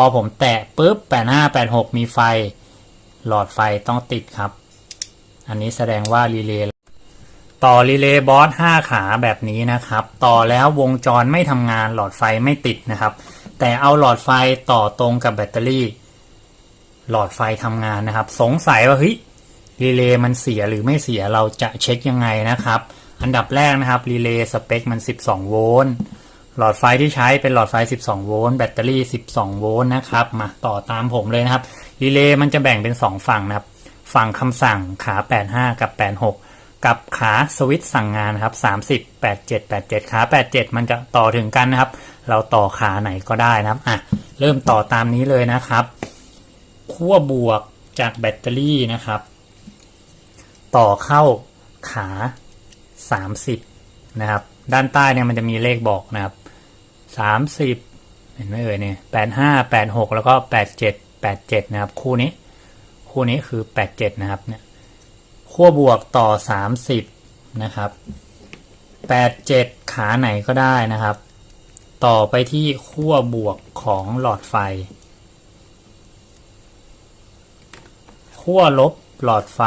อผมแตะปุ๊บ 8586 มีไฟ หลอดไฟต้องติดครับ อันนี้แสดงว่ารีเลย์ต่อรีเลย์บอส5ขาแบบนี้นะครับ ต่อแล้ววงจรไม่ทำงานหลอดไฟไม่ติดนะครับ แต่เอาหลอดไฟต่อตรงกับแบตเตอรี่ หลอดไฟทำงานนะครับ สงสัยว่าเฮ้ยรีเลย์มันเสียหรือไม่เสียเราจะเช็คยังไงนะครับ อันดับแรกนะครับรีเลย์สเปคมัน 12 โวลต์ หลอดไฟที่ใช้เป็นหลอดไฟ 12 โวลต์ แบตเตอรี่ 12 โวลต์นะครับ มาต่อตามผมเลยนะครับ รีเลย์มันจะแบ่งเป็น 2 ฝั่งนะครับ ฝั่งคำสั่งขา 85 กับ 86 กับขาสวิตช์สั่งงานนะครับ 30 87 87 ขา 87 มันจะต่อถึงกันนะครับ เราต่อขาไหนก็ได้นะครับ อะ เริ่มต่อตามนี้เลยนะครับ ขั้วบวกจากแบตเตอรี่นะครับ ต่อเข้าขา 30 นะครับด้านใต้เนี่ยมันจะมีเลขบอกนะครับ 30เห็นไหมเอ่ยเนี่ย85 86แล้วก็87 87นะครับ คู่นี้ คู่นี้คือ87นะครับเนี่ยขั้วบวกต่อ30นะครับ87ขาไหนก็ได้นะครับ ต่อไปที่ขั้วบวกของหลอดไฟขั้วลบหลอดไฟ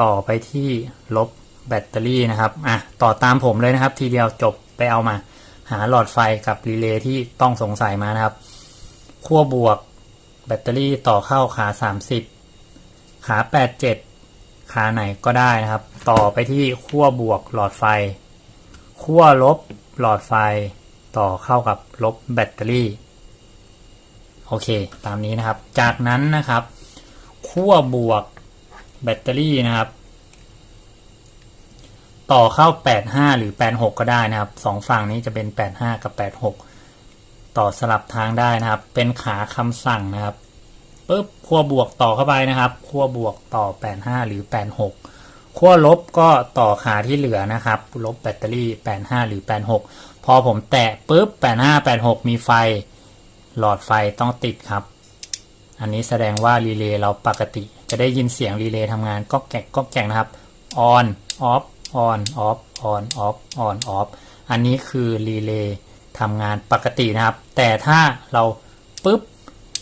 ต่อไปที่ลบแบตเตอรี่นะครับอะต่อตามผมเลยนะครับ ทีเดียวจบไปเอามา หาหลอดไฟกับรีเลย์ที่ต้องสงสัยมานะครับ ขั้วบวก แบตเตอรี่ต่อเข้าขา 30 ขา 87 ขาไหนก็ได้นะครับ ต่อไปที่ขั้วบวกหลอดไฟ ขั้วลบหลอดไฟ ต่อเข้ากับลบแบตเตอรี่ โอเค ตามนี้นะครับ จากนั้นนะครับ ขั้วบวกแบตเตอรี่นะครับ ต่อเข้า 85 หรือ 86 ก็ได้นะครับสองฝั่งนี้จะเป็น 85 กับ 86 ต่อสลับทางได้นะครับ เป็นขาคำสั่งนะครับปุ๊บขั้วบวกต่อเข้าไปนะครับขั้วบวกต่อ 85 หรือ 86ขั้วลบก็ต่อขาที่เหลือนะครับ ลบแบตเตอรี่ 85 หรือ 86 พอผมแตะปุ๊บ 85 86 มีไฟ หลอดไฟต้องติดครับ อันนี้แสดงว่ารีเลย์เราปกติ จะได้ยินเสียงรีเลย์ทำงานก็แกกก็แกกนะครับ on off on off on off on off อันนี้คือรีเลย์ทำงานปกตินะครับ แต่ถ้าเราปุ๊บ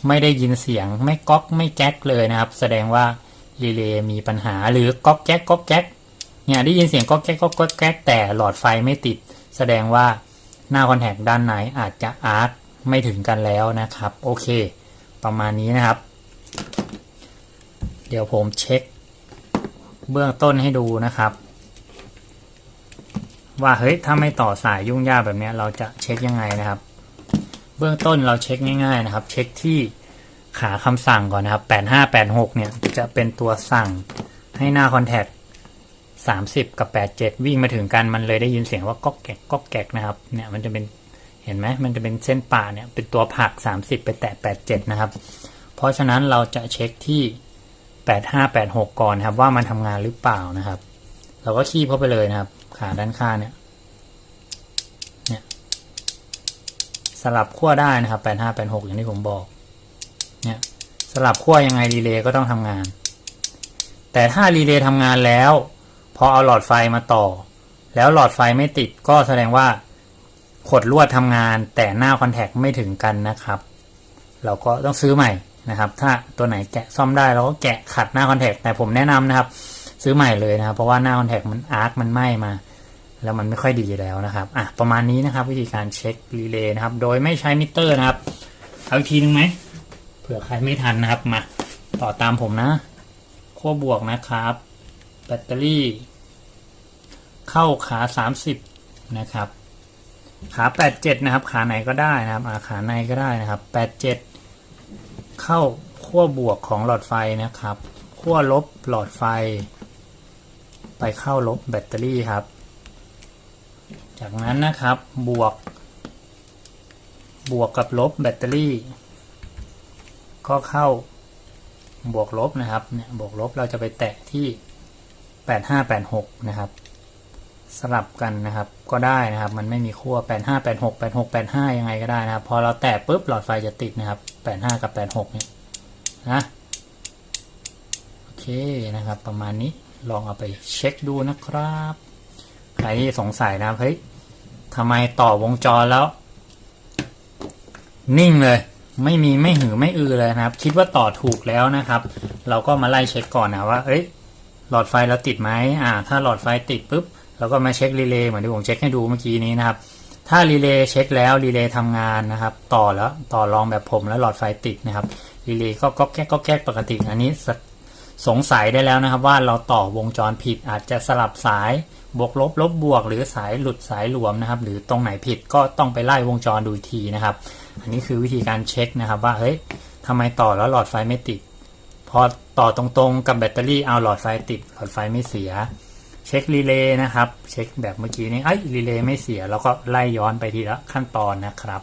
ไม่ได้ยินเสียงไม่ก๊อกไม่แก๊กเลยนะครับ แสดงว่ารีเลย์มีปัญหาหรือก๊อกแก๊กก๊อกแก๊กเนี่ยได้ยินเสียงก๊อกแก๊กก๊อกแก๊กแต่หลอดไฟไม่ติด แสดงว่าหน้าคอนแทคด้านไหนอาจจะอาร์คไม่ถึงกันแล้วนะครับ โอเค ประมาณนี้นะครับ เดี๋ยวผมเช็ค เบื้องต้นให้ดูนะครับ ว่าเฮ้ยถ้าไม่ต่อสายยุ่งยากแบบนี้เราจะเช็คยังไงนะครับ เบื้องต้นเราเช็คง่าย ๆนะครับ เช็คที่ขาคำสั่งก่อนนะครับ 8586 เนี่ยจะเป็นตัวสั่งให้หน้าคอนแทค30 กับ 87 วิ่งมาถึงกันมันเลยได้ยินเสียงว่าก๊อกแกกก๊อกแกกนะครับเนี่ยมันจะเป็นเห็นไหมมันจะเป็นเส้นป่าเนี่ยเป็นตัวผัก 30 ไปแตะ 87 นะครับ เพราะฉะนั้นเราจะเช็คที่ 8586 ก่อนนะครับว่ามันทำงานหรือเปล่านะครับ เราก็คีบเข้าไปเลยนะครับ ขาด้านข้างเนี่ยเนี่ยสลับขั้วได้นะครับ85 86อย่างที่ผมบอกเนี่ยสลับขั้วยังไงรีเลย์ก็ต้องทำงาน แต่ถ้ารีเลย์ทำงานแล้ว พอเอาหลอดไฟมาต่อ แล้วหลอดไฟไม่ติดก็แสดงว่าขดลวดทำงาน แต่หน้าคอนแทคไม่ถึงกันนะครับ เราก็ต้องซื้อใหม่นะครับ ถ้าตัวไหนแกะซ่อมได้เราก็แกะขัดหน้าคอนแทคแต่ผมแนะนำนะครับ ซื้อใหม่เลยนะครับ เพราะว่าหน้าคอนแทคมันอาร์คมันไหม้มา แล้วมันไม่ค่อยดีแล้วนะครับอะประมาณนี้นะครับ วิธีการเช็ครีเลย์นะครับ โดยไม่ใช้มิเตอร์นะครับ เอาอีกทีนึงไหมเผื่อใครไม่ทันนะครับมาต่อตามผมนะขั้วบวกนะครับ แบตเตอรี่ เข้าขา 30 นะครับ ขา 87 นะครับ ขาไหนก็ได้นะครับอาขาในก็ได้นะครับ 87 เข้าขั้วบวกของหลอดไฟนะครับขั้วลบหลอดไฟ ไปเข้าลบแบตเตอรี่ครับ จากนั้นนะครับบวก บวกกับลบแบตเตอรี่ ก็เข้าบวกลบนะครับเนี่ยบวกลบเราจะไปแตะที่ 8586 นะครับสลับกันนะครับก็ได้นะครับ มันไม่มีขั้ว 8586 86 85 ยังไงก็ได้นะครับ พอเราแตะปุ๊บหลอดไฟจะติดนะครับ 85 กับ 86 เนี่ยนะโอเคนะครับ ประมาณนี้ลองเอาไปเช็คดูนะครับ ใครที่สงสัยนะครับเฮ้ย ทำไมต่อวงจรแล้ว นิ่งเลย ไม่มีไม่หือไม่อือเลยนะครับ คิดว่าต่อถูกแล้วนะครับ เราก็มาไล่เช็คก่อนนะว่าเอ้ยหลอดไฟเราติดไหมอ่า ถ้าหลอดไฟติดปุ๊บเราก็มาเช็ครีเลย์เหมือนที่ผมเช็คให้ดูเมื่อกี้นี้นะครับ ถ้ารีเลย์เช็คแล้วรีเลย์ทำงานนะครับ ต่อแล้วต่อรองแบบผมแล้วหลอดไฟติดนะครับรีเลย์ก็ก็แก๊กก็แก๊กปกติอันนี้สสงสัยได้แล้วนะครับ ว่าเราต่อวงจรผิดอาจจะสลับสาย บวกลบลบบวก หรือสายหลุดสายหลวมนะครับ หรือตรงไหนผิดก็ต้องไปไล่วงจรดูทีนะครับ อันนี้คือวิธีการเช็คนะครับว่าเฮ้ยทำไมต่อแล้วหลอดไฟไม่ติด พอต่อตรงๆกับแบตเตอรี่เอาหลอดไฟติด หลอดไฟไม่เสีย เช็ครีเลย์นะครับ เช็คแบบเมื่อกี้นี้ไอ้รีเลย์ไม่เสีย แล้วก็ไล่ย้อนไปทีละขั้นตอนนะครับ